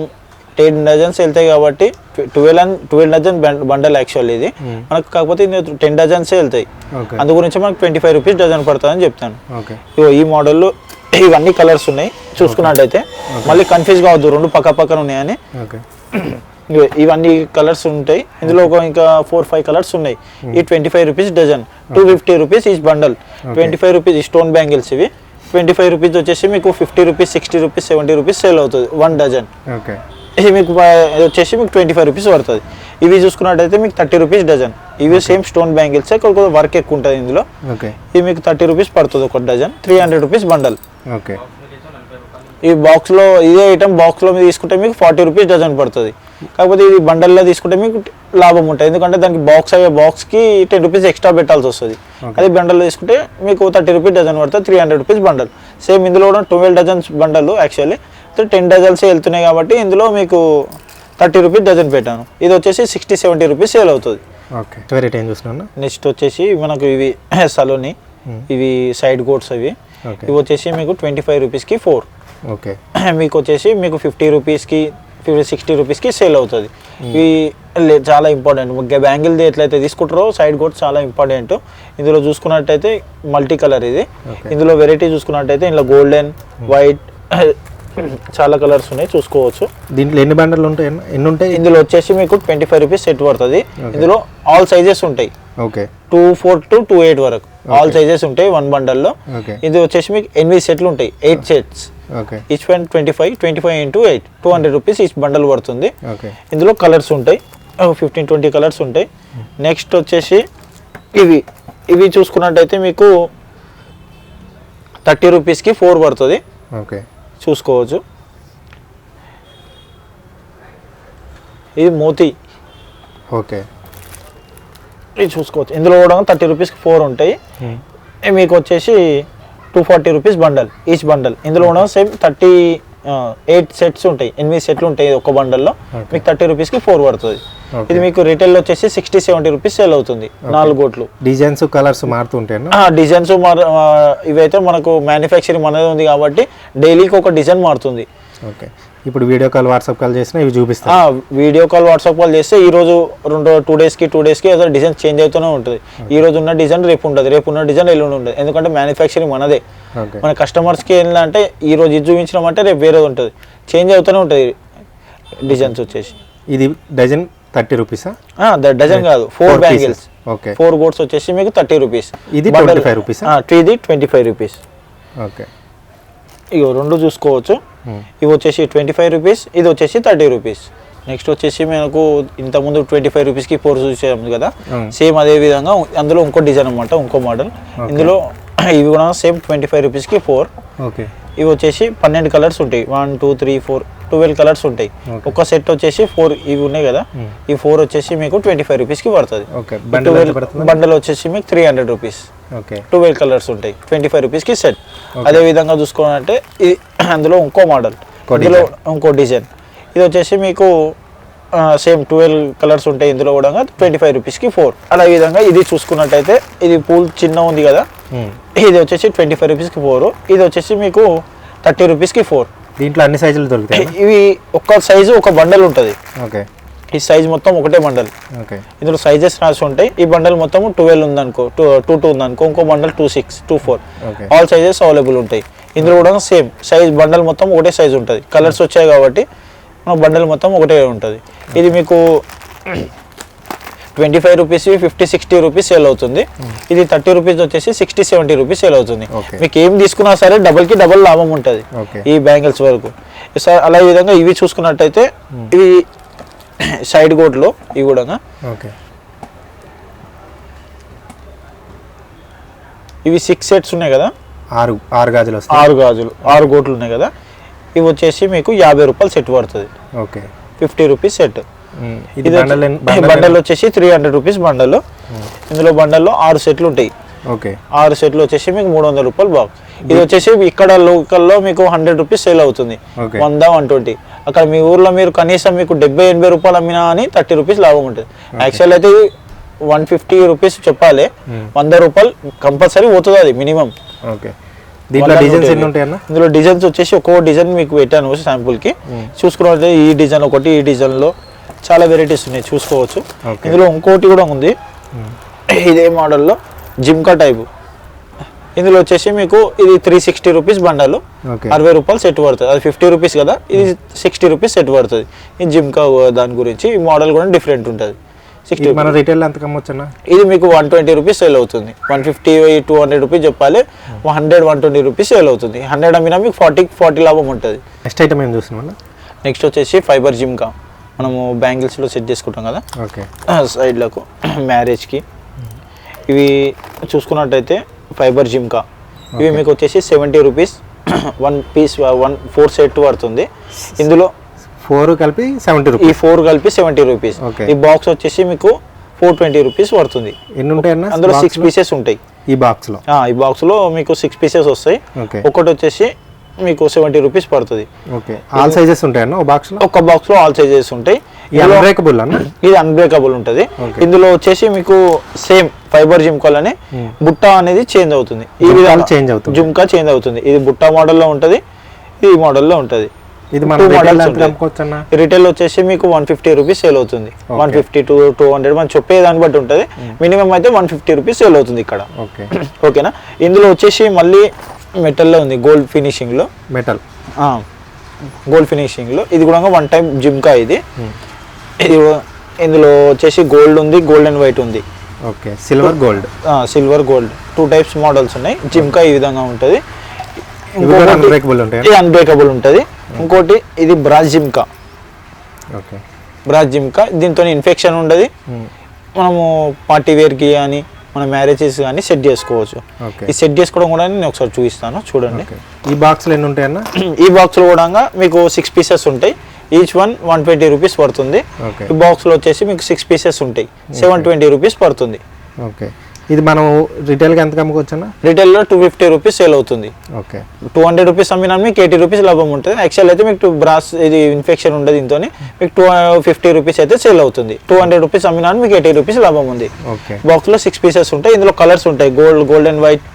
టెన్ డజన్స్ వెళ్తాయి కాబట్టి twelve and twelve dozen bundle actual ఇది. మనకు కాకపోతే టెన్ డజన్సే వెళ్తాయి. అందు గురించి మనకు ట్వంటీ ఫైవ్ రూపీస్ డజన్ పడుతుందని చెప్తాను. ఈ మోడల్లో ఇవన్నీ కలర్స్ ఉన్నాయి. చూసుకున్నట్టయితే మళ్ళీ కన్ఫ్యూజ్ కావద్దు. రెండు పక్క పక్కన ఉన్నాయని. ఇవన్నీ కలర్స్ ఉంటాయి. ఇందులో ఒక ఇంకా ఫోర్ ఫైవ్ కలర్స్ ఉన్నాయి. ఈ twenty five rupees dozen two fifty rupees each bundle twenty five rupees stone bangles ఇవి. ట్వంటీ ఫైవ్ రూపీస్ వచ్చేసి మీకు fifty rupees sixty rupees seventy rupees sale అవుతుంది. వన్ డజన్ ఇది మీకు ఇది వచ్చేసి మీకు ట్వంటీ ఫైవ్ రూపీస్ పడుతుంది. ఇవి చూసుకున్నట్టయితే మీకు థర్టీ రూపీస్ డజన్ ఇవి సేమ్ స్టోన్ బ్యాంగిల్స్ కొద్దిగా వర్క్ ఎక్కువ ఉంటుంది ఇందులో. ఓకే ఇది మీకు థర్టీ రూపీస్ పడుతుంది ఒక dozen three hundred rupees bundle okay ఈ బాక్స్లో ఇదే ఐటమ్ బాక్స్లో మీద తీసుకుంటే మీకు ఫార్టీ రూపీస్ డజన్ పడుతుంది. కాకపోతే ఇది బండల్లో తీసుకుంటే మీకు లాభం ఉంటుంది. ఎందుకంటే దానికి బాక్స్ అయ్యే బాక్స్కి టెన్ రూపీస్ ఎక్స్ట్రా పెట్టాల్సి వస్తుంది. అదే బండల్లో తీసుకుంటే మీకు థర్టీ రూపీస్ డజన్ పడుతుంది three hundred rupees bundle same ఇందులో కూడా twelve dozens bundle actually ten dozens వెళ్తున్నాయి కాబట్టి ఇందులో మీకు థర్టీ రూపీస్ డజన్ పెట్టాను. ఇది వచ్చేసి సిక్స్టీ సెవెంటీ రూపీస్ సేల్ అవుతుంది. ఓకే. వెరైటీ ఏం చూస్తున్నాను నెక్స్ట్ వచ్చేసి మనకు ఇవి సలోని ఇవి సైడ్ కోట్స్ అవి. ఇవి వచ్చేసి మీకు ట్వంటీ ఫైవ్ రూపీస్కి ఫోర్. ఓకే. మీకు వచ్చేసి మీకు ఫిఫ్టీ రూపీస్కి ఫిఫ్టీ సిక్స్టీ రూపీస్కి సేల్ అవుతుంది. ఇవి చాలా ఇంపార్టెంట్. బ్యాంగిల్ది ఎట్లయితే తీసుకుంటారో సైడ్ కోట్ చాలా ఇంపార్టెంట్. ఇందులో చూసుకున్నట్టయితే మల్టీ కలర్ ఇది. ఇందులో వెరైటీ చూసుకున్నట్టయితే ఇందులో గోల్డెన్ వైట్ చాలా కలర్స్ ఉన్నాయి చూసుకోవచ్చు. దీంట్లో ఎన్ని బండలు ఉంటాయి? ఎన్ని ఉంటాయి? ఇందులో వచ్చేసి మీకు ట్వంటీ ఫైవ్ రూపీస్ సెట్ పడుతుంది ఇందులో ఆల్ సైజెస్ ఉంటాయి. Okay two four to two eight వరకు. ఆల్ సైజెస్ ఉంటాయి వన్ బండల్లో ఇది వచ్చేసి మీకు ఎనిమిది సెట్లు ఉంటాయి eight sets okay each one twenty five twenty five into eight two hundred rupees each bundle పడుతుంది ఇందులో కలర్స్ ఉంటాయి. ఫిఫ్టీన్ ట్వంటీ కలర్స్ ఉంటాయి. నెక్స్ట్ వచ్చేసి ఇవి. ఇవి చూసుకున్నట్టయితే మీకు థర్టీ రూపీస్కి ఫోర్ పడుతుంది. ఓకే చూసుకోవచ్చు. ఇది మోతీ. ఓకే. ఇది చూసుకోవచ్చు. ఇందులో కూడా థర్టీ రూపీస్కి ఫోర్ ఉంటాయి. మీకు వచ్చేసి two forty rupees bundle each bundle. ఇందులో కూడా సేమ్ థర్టీ ఎయిట్ సెట్స్ ఉంటాయి. ఎనిమిది సెట్లు ఉంటాయి ఒక బండల్లో. మీకు థర్టీ రూపీస్కి ఫోర్ పడుతుంది. ఇది మీకు రిటైల్ వచ్చేసి సిక్స్టీ సెవెంటీ రూపీస్ సేల్ అవుతుంది. నాలుగు కోట్లు. డిజైన్స్ కలర్స్ మారుతుంటాయన్నా డిజైన్స్ ఇవైతే మనకు మ్యానుఫ్యాక్చరింగ్ మనది ఉంది కాబట్టి డైలీకి ఒక డిజైన్ మారుతుంది. ఓకే. ఇప్పుడు వీడియో కాల్ వాట్సాప్ కాల్ చేసినా ఇవి చూపిస్తాను. వీడియో కాల్ వాట్సాప్ కాల్ చేస్తే ఈ రోజు రెండు టూ డేస్కి టూ డేస్కి అసలు డిజైన్ చేంజ్ అవుతూనే ఉంటుంది. ఈ రోజు ఉన్న డిజైన్ రేపు ఉంటుంది రేపు ఉన్న డిజైన్ ఎల్లుండి ఉంటుంది ఎందుకంటే మ్యానుఫ్యాక్చరింగ్ మనదే. ఓకే. మన కస్టమర్స్కి ఏంటంటే ఈ రోజు ఇది చూపించినామంటే రేపు వేరేది ఉంటుంది. చేంజ్ అవుతూనే ఉంటుంది డిజైన్స్ వచ్చేసి. ఇది డజన్ థర్టీ రూపీసా? ద డజన్ కాదు. Four bangles. Okay. ఫోర్ గోడ్స్ వచ్చేసి మీకు థర్టీ రూపీస్. ఇది 25 rupees ఆ? ఇది ట్వంటీ ఫైవ్ రూపీస్. ఓకే. ఇగో రెండు చూసుకోవచ్చు. ఇవి వచ్చేసి ట్వంటీ ఫైవ్ రూపీస్ ఇది వచ్చేసి థర్టీ రూపీస్. నెక్స్ట్ వచ్చేసి మనకు ఇంతకుముందు ట్వంటీ ఫైవ్ రూపీస్కి ఫోర్ చూసాము కదా. సేమ్ అదే విధంగా అందులో ఇంకో డిజైన్ అనమాట ఇంకో మోడల్. ఇందులో ఇవి కూడా సేమ్ ట్వంటీ ఫైవ్ రూపీస్కి ఫోర్. ఓకే. ఇవి వచ్చేసి పన్నెండు కలర్స్ ఉంటాయి. One two three four twelve colours ఉంటాయి. ఒక సెట్ వచ్చేసి ఫోర్ ఇవి ఉన్నాయి కదా? ఈ ఫోర్ వచ్చేసి మీకు ట్వంటీ ఫైవ్ రూపీస్కి పడుతుంది. బండిల్ ఎంత పడుతుంది? బండల్ వచ్చేసి మీకు three hundred rupees twelve colours ఉంటాయి. ట్వంటీ ఫైవ్ రూపీస్కి సెట్. అదే విధంగా చూసుకోవాలంటే అందులో ఇంకో మోడల్. ఇందులో ఇంకో డిజైన్. ఇది వచ్చేసి మీకు సేమ్ ట్వెల్వ్ కలర్స్ ఉంటాయి ఇందులో కూడా ట్వంటీ ఫైవ్ రూపీస్కి ఫోర్ అలా విధంగా ఇది చూసుకున్నట్టయితే ఇది పూల్ చిన్న ఉంది కదా. ఇది వచ్చేసి ట్వంటీ ఫైవ్ రూపీస్కి ఫోర్ ఇది వచ్చేసి మీకు థర్టీ రూపీస్కి ఫోర్ దీంట్లో అన్ని సైజులు దొరుకుతాయి? ఇవి ఒక్క సైజు ఒక బండల్ ఉంటుంది. ఓకే. ఈ సైజ్ మొత్తం ఒకటే బండల్ ఓకే. ఇందులో సైజెస్ రాసి ఉంటాయి. ఈ బండల్ మొత్తం ట్వెల్వ్ ఉందనుకో టూ టూ ఉందనుకో ఇంకో bundle two six two four. All sizes available ఉంటాయి. ఇందులో కూడా సేమ్ సైజ్ బండల్ మొత్తం ఒకటే సైజ్ ఉంటుంది. కలర్స్ వచ్చాయి కాబట్టి మన బండల్ మొత్తం ఒకటే ఉంటుంది. ఇది మీకు twenty five rupees fifty sixty rupees sale అవుతుంది. ఇది థర్టీ రూపీస్ వచ్చేసి సిక్స్టీ సెవెంటీ రూపీస్ సేల్ అవుతుంది. మీకు ఏం తీసుకున్నా సరే డబల్కి డబల్ లాభం ఉంటుంది. ఈ బ్యాంగిల్స్ వరకు. సార్ అలా ఈ విధంగా ఇవి చూసుకున్నట్టయితే ఇవి సైడ్ గోట్లో ఇవి కూడా. ఓకే. ఇవి సిక్స్ సెట్స్ ఉన్నాయి కదా? ఆరు ఆరు గాజులు వస్తాయి. ఆరు గాజులు ఆరు గోట్లు ఉన్నాయి కదా? ఇవి వచ్చేసి మీకు యాభై రూపాయలు సెట్ పడుతుంది. ఓకే. Fifty rupees set. ఇది బండల్ వచ్చేసి త్రీ హండ్రెడ్ రూపీస్ బండల్. ఇందులో బండల్లో ఆరు సెట్లు ఉంటాయి. ఓకే. ఆరు సెట్లు వచ్చేసి మీకు మూడు వందల రూపాయలు బాక్స్ ఇది వచ్చేసి ఇక్కడ లోకల్లో మీకు హండ్రెడ్ రూపీస్ సేల్ అవుతుంది. వంద వన్ ట్వంటీ అక్కడ మీ ఊర్లో మీరు కనీసం మీకు డెబ్బై ఎనభై రూపాయలు అమ్మినా అని థర్టీ రూపీస్ లాభం ఉంటుంది. యాక్చువల్ అయితే వన్ ఫిఫ్టీ రూపీస్ చెప్పాలి. వంద రూపాయలు కంపల్సరీ పోతుంది అది మినిమం ఓకే. దీంట్లో డిజైన్స్ ఎన్ని యాభై. ఉంటాయన్న ఇందులో డిజైన్స్ వచ్చేసి ఒక్కో డిజైన్ మీకు పెట్టాను శాంపుల్కి. చూసుకున్నట్లయితే ఈ డిజైన్ ఒకటి ఈ డిజైన్లో చాలా వెరైటీస్ ఉన్నాయి చూసుకోవచ్చు. ఇందులో ఇంకోటి కూడా ఉంది. ఇదే మోడల్లో జిమ్కా టైప్ ఇందులో వచ్చేసి మీకు ఇది త్రీ సిక్స్టీ రూపీస్ బండలు. అరవై రూపాయలు సెట్ పడుతుంది. అది ఫిఫ్టీ రూపీస్ కదా? ఇది సిక్స్టీ రూపీస్ సెట్ పడుతుంది. ఈ జిమ్కా దాని గురించి ఈ మోడల్ కూడా డిఫరెంట్ ఉంటుంది. సిక్స్టీ మన రిటైల్ ఎంత కమ్మొచ్చన్నా? ఇది మీకు వన్ ట్వంటీ రూపీస్ సేల్ అవుతుంది. One fifty two hundred rupees చెప్పాలి. Hundred one twenty rupees sale అవుతుంది. హండ్రెడ్ అమ్మినా మీకు ఫార్టీ ఫార్టీ లాభం ఉంటుంది. నెక్స్ట్ ఐటమ్ ఏం చూస్తున్నాం నెక్స్ట్ వచ్చేసి ఫైబర్ జిమ్కా మనము బ్యాంగిల్స్లో సెట్ చేసుకుంటాం కదా? ఓకే. సైడ్లకు మ్యారేజ్కి ఇవి చూసుకున్నట్టయితే ఫైబర్ జిమ్కా ఇవి మీకు వచ్చేసి seventy rupees one piece one four set పడుతుంది ఇందులో ఫోర్ కలిపి సెవెంటీ ఈ రూపీస్ ఫోర్ కలిపి సెవెంటీ రూపీస్. ఈ బాక్స్ వచ్చేసి మీకు ఫోర్ ట్వంటీ రూపీస్ పడుతుంది. ఎన్ని ఉంటాయన్న అందులో సిక్స్లో? పీసెస్ ఉంటాయి. ఈ బాక్స్లో ఈ బాక్స్లో మీకు సిక్స్ పీసెస్ వస్తాయి. ఒకటి వచ్చేసి మీకు సెవెంటీ రూపీస్ పడుతుంది. ఓకే ఆల్ సైజెస్ ఉంటాయన్న ఓ బాక్స్లో? ఒక బాక్స్లో ఆల్ సైజెస్ ఉంటాయి. ఈ అన్బ్రేకబుల్ అన్న? ఇది అన్బ్రేకబుల్ ఉంటుంది. ఇందులో వచ్చేసి మీకు సేమ్ ఫైబర్ జిమ్కాల్ అని బుట్ట అనేది చేంజ్ అవుతుంది. ఈ విధంగా change అవుతుంది. జుమ్కా చేంజ్ అవుతుంది. ఇది బుట్ట మోడల్లో ఉంటుంది. ఈ మోడల్లో ఉంటుంది. ఇది మన రిటైల్ వచ్చేసి మీకు వన్ ఫిఫ్టీ రూపీస్ సేల్ అవుతుంది. One fifty two two hundred మనం చెప్పే దాన్ని బట్టి ఉంటుంది. మినిమం అయితే వన్ ఫిఫ్టీ రూపీస్ సేల్ అవుతుంది ఇక్కడ. ఓకే ఓకేనా ఇందులో వచ్చేసి మళ్ళీ మెటల్లో ఉంది గోల్డ్ ఫినిషింగ్లో మెటల్ గోల్డ్ ఫినిషింగ్లో ఇది కూడా వన్ టైం జిమ్కా ఇది. ఇది ఇందులో వచ్చేసి గోల్డ్ ఉంది గోల్డ్ అండ్ వైట్ ఉంది. Okay silver gold silver gold two types models ఉన్నాయి. జిమ్కా ఈ విధంగా ఉంటుంది. ఇది అన్బ్రేకబుల్ ఉంటుంది. ఇంకోటి ఇది బ్రాజిమ్కా. ఓకే. బ్రాజిమ్కా దీంతో ఇన్ఫెక్షన్ ఉండదు. మనము పార్టీ వేర్కి కానీ మన మ్యారేజెస్ కానీ సెట్ చేసుకోవచ్చు. ఈ సెట్ చేసుకోవడం కూడా నేను ఒకసారి చూపిస్తాను చూడండి. ఈ బాక్స్లు ఎన్ని ఉంటాయన్న? ఈ బాక్స్లో కూడా మీకు సిక్స్ పీసెస్ ఉంటాయి. Each one one twenty rupees పడుతుంది. ఈ బాక్స్లో వచ్చేసి మీకు సిక్స్ పీసెస్ ఉంటాయి. సెవెన్ ట్వంటీ రూపీస్ పడుతుంది. ఓకే. ఇది మనం రిటైల్కి ఎంత అమ్ముకోవచ్చు అన్న రిటైల్లో టూ ఫిఫ్టీ రూపీస్ సేల్ అవుతుంది. ఓకే టూ హండ్రెడ్ రూపీస్ అమ్మినా మీకు ఎయిటీ రూపీస్ లాభం ఉంటుంది. యాక్చువల్ అయితే మీకు బ్రాస్ ఇది ఇన్ఫెక్షన్ ఉండదు దీంతో మీకు టూ ఫిఫ్టీ రూపీస్ అయితే సేల్ అవుతుంది. టూ హండ్రెడ్ రూపీస్ అమ్మినా మీకు ఎయిటీ రూపీస్ లాభం ఉంది. ఓకే బాక్స్లో సిక్స్ పీసెస్ ఉంటాయి. ఇందులో కలర్స్ ఉంటాయి. గోల్డ్ గోల్డ్ అండ్ వైట్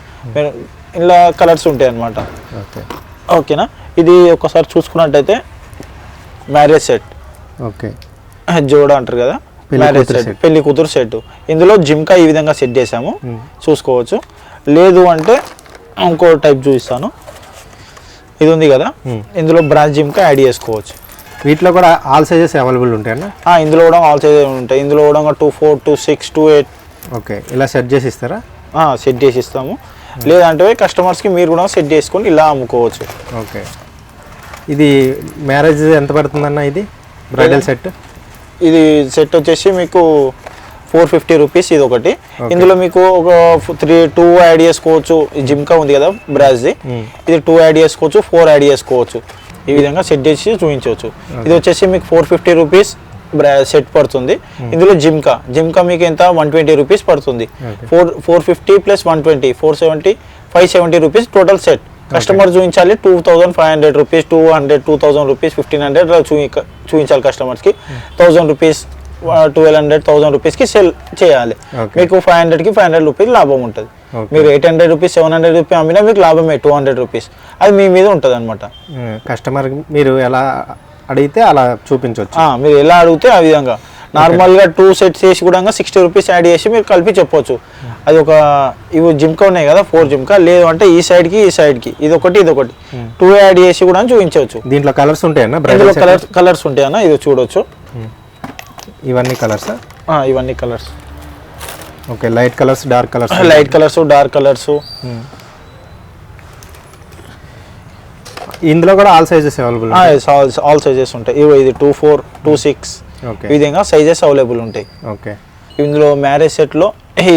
ఇలా కలర్స్ ఉంటాయి అన్నమాట. ఓకే ఓకేనా ఇది ఒకసారి చూసుకున్నట్టయితే మ్యారేజ్ సెట్ ఓకే జోడా అంటారు కదా? Marriage set. పెళ్ళి కూతురు సెట్ ఇందులో జిమ్కా ఈ విధంగా సెట్ చేసాము Hmm. చూసుకోవచ్చు. లేదు అంటే ఇంకో టైప్ చూపిస్తాను. ఇది ఉంది కదా? Hmm. ఇందులో బ్రాంచ్ జిమ్కా యాడ్ చేసుకోవచ్చు. వీటిలో కూడా ఆల్ సైజెస్ అవైలబుల్ ఉంటాయన్న ఇందులో కూడా ఆల్ సైజ్ ఉంటాయి. ఇందులో కూడా two four two six two eight okay. ఇలా సెట్ చేసి ఇస్తారా? సెట్ చేసి ఇస్తాము. లేదంటే కస్టమర్స్కి మీరు కూడా సెట్ చేసుకొని ఇలా అమ్ముకోవచ్చు. ఓకే. ఇది మ్యారేజ్ ఎంత పడుతుందన్న ఇది? బ్రైడల్ సెట్ ఇది సెట్ వచ్చేసి మీకు ఫోర్ ఫిఫ్టీ రూపీస్ ఇది ఒకటి. ఇందులో మీకు ఒక త్రీ టూ యాడ్ చేసుకోవచ్చు జిమ్కా ఉంది కదా బ్రాజ్ది ఇది టూ యాడ్ చేసుకోవచ్చు ఫోర్ యాడ్ చేసుకోవచ్చు ఈ విధంగా సెట్ చేసి చూపించవచ్చు. ఇది వచ్చేసి మీకు four fifty rupees bra set పడుతుంది. ఇందులో జిమ్కా జిమ్కా మీకు ఎంత? వన్ ట్వంటీ రూపీస్ పడుతుంది. Four four fifty plus one twenty four seventy five seventy rupees total set customer చూపించాలి two thousand five hundred rupees two hundred two thousand rupees fifteen hundred చూపించాలి కస్టమర్స్కి. Thousand rupees twelve hundred thousand రూపీస్కి sell చేయాలి. మీకు five హండ్రెడ్కి five hundred rupees లాభం ఉంటుంది. మీరు eight hundred rupees seven hundred rupees అమ్మినా మీకు లాభమే టూ హండ్రెడ్ రూపీస్. అది మీ మీద ఉంటుంది అనమాట కస్టమర్ మీరు ఎలా అడిగితే అలా చూపించవచ్చు మీరు ఎలా అడిగితే ఆ విధంగా. నార్మల్గా టూ సెట్స్ చేసి కూడా సిక్స్టీ రూపీస్ యాడ్ చేసి మీరు కలిపి చెప్పొచ్చు. అది ఒక ఇవి జిమ్కా ఉన్నాయి కదా ఫోర్ జిమ్కా లేదు అంటే ఈ సైడ్కి ఈ సైడ్కి ఇది ఒకటి ఇది ఒకటి. టూ యాడ్ చేసి కూడా చూపించవచ్చు దీంట్లో కలర్స్ ఉంటాయన్న? కలర్స్ కలర్స్ ఉంటాయన్న? ఇది చూడొచ్చు. ఇవన్నీ కలర్స్ ఇవన్నీ colours okay light colours dark colours light colours dark colours ఇందులో కూడా all sizes available all sizes ఉంటాయి. ఇవి ఇది టూ ఫోర్ టూ సిక్స్ ఈ విధంగా సైజెస్ అవైలబుల్ ఉంటాయి. ఓకే ఇందులో మ్యారేజ్ సెట్లో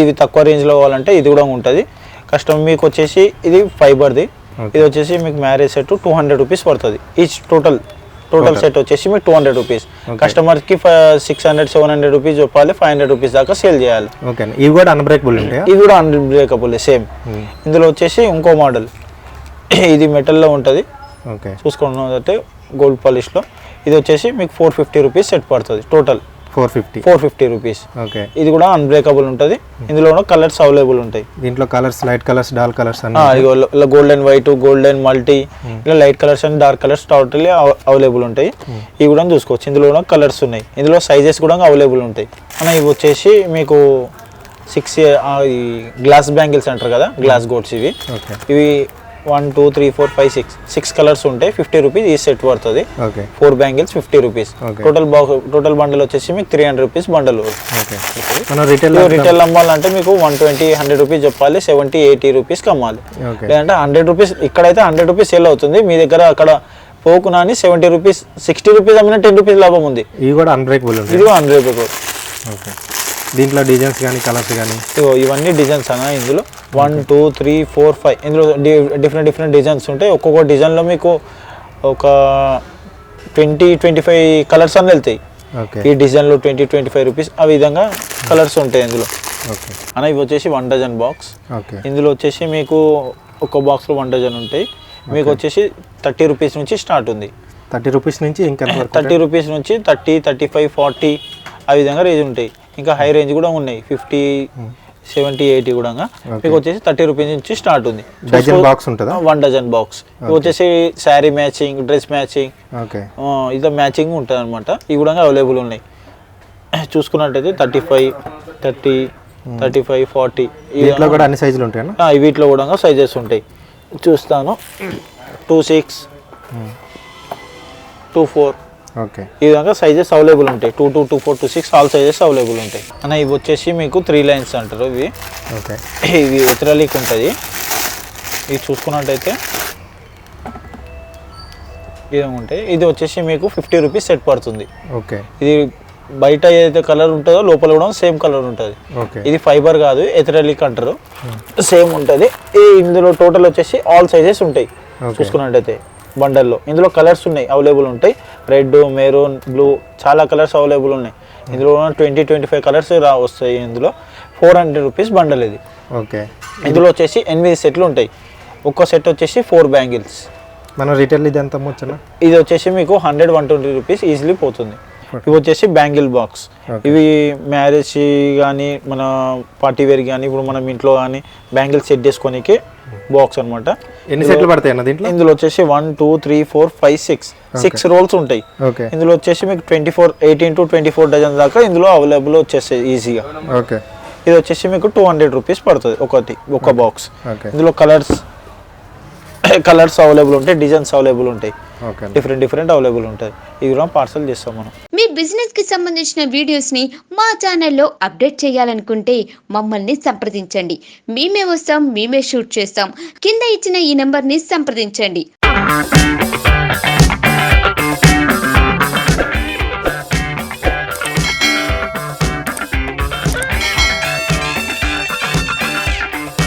ఇవి తక్కువ రేంజ్లో కావాలంటే ఇది కూడా ఉంటుంది. కస్టమర్ మీకు వచ్చేసి ఇది ఫైబర్ది. ఇది వచ్చేసి మీకు marriage set two hundred rupees పడుతుంది. ఈచ్ టోటల్ టోటల్ సెట్ వచ్చేసి మీకు టూ హండ్రెడ్ రూపీస్ కస్టమర్కి six hundred seven hundred rupees చెప్పాలి ఫైవ్ హండ్రెడ్ రూపీస్ దాకా సేల్ చేయాలి. ఓకే ఇవి కూడా అన్బ్రేకబుల్ ఇది కూడా అన్బ్రేకబుల్ సేమ్ ఇందులో వచ్చేసి ఇంకో మోడల్ ఇది మెటల్లో ఉంటుంది. ఓకే చూసుకున్నదంటే గోల్డ్ పాలిష్లో ఇది వచ్చేసి మీకు ఫోర్ ఫిఫ్టీ రూపీస్ సెట్ పడుతుంది total four fifty four fifty rupees okay. ఇది కూడా అన్బ్రేకబుల్ ఉంటుంది. ఇందులో కలర్స్ అవైలబుల్ ఉంటాయి. దీంట్లో colours light colours dark colours ఇలా గోల్డెన్ వైట్ గోల్డెన్ మల్టీ ఇలా light colours and dark colours totally available ఉంటాయి. ఇవి కూడా చూసుకోవచ్చు. ఇందులో కలర్స్ ఉన్నాయి. ఇందులో సైజెస్ కూడా అవైలబుల్ ఉంటాయి. అన్న ఇవి వచ్చేసి మీకు సిక్స్ ఈ గ్లాస్ బ్యాంగిల్స్ అంటారు కదా గ్లాస్ గోడ్స్ ఇవి. ఓకే ఇవి one two three four five six. Six colours ఉంటాయి ఫిఫ్టీ రూపీస్ ఈ సెట్ పడుతుంది. Four bangles fifty rupees. Total box total bundle వచ్చేసి మీకు three hundred rupees bundle retail retail అమ్మాలంటే మీకు వన్ ట్వంటీ హండ్రెడ్ రూపీస్ చెప్పాలి సెవెంటీ ఎయిటీ రూపీస్కి అమ్మాలి లేదంటే హండ్రెడ్ రూపీస్ ఇక్కడైతే హండ్రెడ్ రూపీస్ సేల్ అవుతుంది. మీ దగ్గర అక్కడ పోకునా అని సెవెంటీ రూపీస్ సిక్స్టీ రూపీస్ అమ్మినా టెన్ రూపీస్ లాభం ఉంది. ఇవి కూడా అన్బ్రేకబుల్ ఇది రూపీస్ ఓకే. దీంట్లో డిజైన్స్ కానీ కలర్స్ కానీ? ఇగో ఇవన్నీ డిజైన్స్ అన్న ఇందులో. One two three four five ఇందులో డిఫరెంట్ డిఫరెంట్ డిజైన్స్ ఉంటాయి. ఒక్కొక్క డిజైన్లో మీకు ఒక ట్వంటీ ట్వంటీ ఫైవ్ కలర్స్ అన్నీ వెళ్తాయి. ఓకే. ఈ డిజైన్లో ట్వంటీ ట్వంటీ ఫైవ్ రూపీస్ ఆ విధంగా కలర్స్ ఉంటాయి ఇందులో. ఓకే. అన్న ఇవి వచ్చేసి వన్ డజన్ బాక్స్ ఓకే. ఇందులో వచ్చేసి మీకు ఒక బాక్స్లో వన్ డజన్ ఉంటాయి. మీకు వచ్చేసి థర్టీ రూపీస్ నుంచి స్టార్ట్ ఉంది. థర్టీ రూపీస్ నుంచి ఇంకా థర్టీ రూపీస్ నుంచి థర్టీ థర్టీ ఫైవ్ ఫార్టీ ఆ విధంగా రేంజ్ ఉంటాయి. ఇంకా హై రేంజ్ కూడా ఉన్నాయి. ఫిఫ్టీ సెవెంటీ ఎయిటీ కూడా మీకు వచ్చేసి థర్టీ రూపీస్ నుంచి స్టార్ట్ ఉంది. డజన్ బాక్స్ ఉంటుందా? వన్ డజన్ బాక్స్ వచ్చేసి శారీ మ్యాచింగ్ డ్రెస్ మ్యాచింగ్ ఇదో మ్యాచింగ్ ఉంటుంది అనమాట ఇవి కూడా అవైలబుల్ ఉన్నాయి. చూసుకున్నట్టయితే thirty five thirty thirty five forty దీంట్లో కూడా అన్ని సైజులు ఉంటాయా వీటిలో కూడా సైజెస్ ఉంటాయి. చూస్తాను. Two six two four okay. ఈ విధంగా సైజెస్ అవైలబుల్ ఉంటాయి. Two two two four two six all sizes available ఉంటాయి. అన్న ఇవి వచ్చేసి మీకు త్రీ లైన్స్ అంటారు ఇవి. ఓకే. ఇవి ఎత్రలిక్ ఉంటుంది. ఇవి చూసుకున్నట్టయితే ఇది ఉంటాయి. ఇది వచ్చేసి మీకు ఫిఫ్టీ రూపీస్ సెట్ పడుతుంది. ఓకే. ఇది బయట ఏదైతే కలర్ ఉంటుందో లోపల కూడా సేమ్ కలర్ ఉంటుంది. ఓకే. ఇది ఫైబర్ కాదు ఎథరలిక్ అంటారు. సేమ్ ఉంటుంది. ఈ ఇందులో టోటల్ వచ్చేసి ఆల్ సైజెస్ ఉంటాయి. చూసుకున్నట్టయితే. బండల్లో. ఇందులో కలర్స్ ఉన్నాయి అవైలబుల్ ఉంటాయి. రెడ్ మెరూన్ బ్లూ చాలా కలర్స్ అవైలబుల్ ఉన్నాయి. ఇందులో ట్వంటీ ట్వంటీ ఫైవ్ కలర్స్ రా వస్తాయి ఇందులో. ఫోర్ హండ్రెడ్ రూపీస్ బండల్ ఇది. ఓకే. ఇందులో వచ్చేసి ఎనిమిది సెట్లు ఉంటాయి. ఒక్కో సెట్ వచ్చేసి ఫోర్ బ్యాంగిల్స్. మనం రిటైల్ ఇది ఎంత అమ్మొచ్చునా ఇది వచ్చేసి మీకు hundred one twenty rupees easily పోతుంది. ఇవి వచ్చేసి బ్యాంగిల్ బాక్స్. ఇవి మ్యారేజ్ కానీ మన పార్టీ వేర్ కానీ ఇప్పుడు మనం ఇంట్లో కానీ బ్యాంగిల్ సెట్ చేసుకోనికి బాక్స్ అన్నమాట. ఎన్ని సెట్లు పడతాయి అన్న దీంట్లో? ఇందులో వచ్చేసి one two three four five six six rolls ఉంటాయి. ఓకే. ఇందులో వచ్చేసి మీకు twenty four eighteen to twenty four dozen దాకా ఇందులో అవైలబుల్ వచ్చేస్తాయి ఈజీగా ఓకే. ఇది వచ్చేసి మీకు టూ హండ్రెడ్ రూపీస్ పడుతుంది ఒకటి ఒక బాక్స్ ఓకే. ఇందులో కలర్స్ కలర్స్ అవైలబుల్ ఉంటాయి డిజైన్స్ అవైలబుల్ ఉంటాయి. ఓకే డిఫరెంట్ డిఫరెంట్ అవైలబుల్ ఉంటుంది ఇవి కూడా పార్సల్ చేస్తాం మనం. మీ బిజినెస్కి సంబంధించిన వీడియోస్ని మా ఛానల్లో అప్డేట్ చేయాలనుకుంటే మమ్మల్ని సంప్రదించండి. మేమే వస్తాం మేమే షూట్ చేస్తాం. కింద ఇచ్చిన ఈ నెంబర్ని సంప్రదించండి.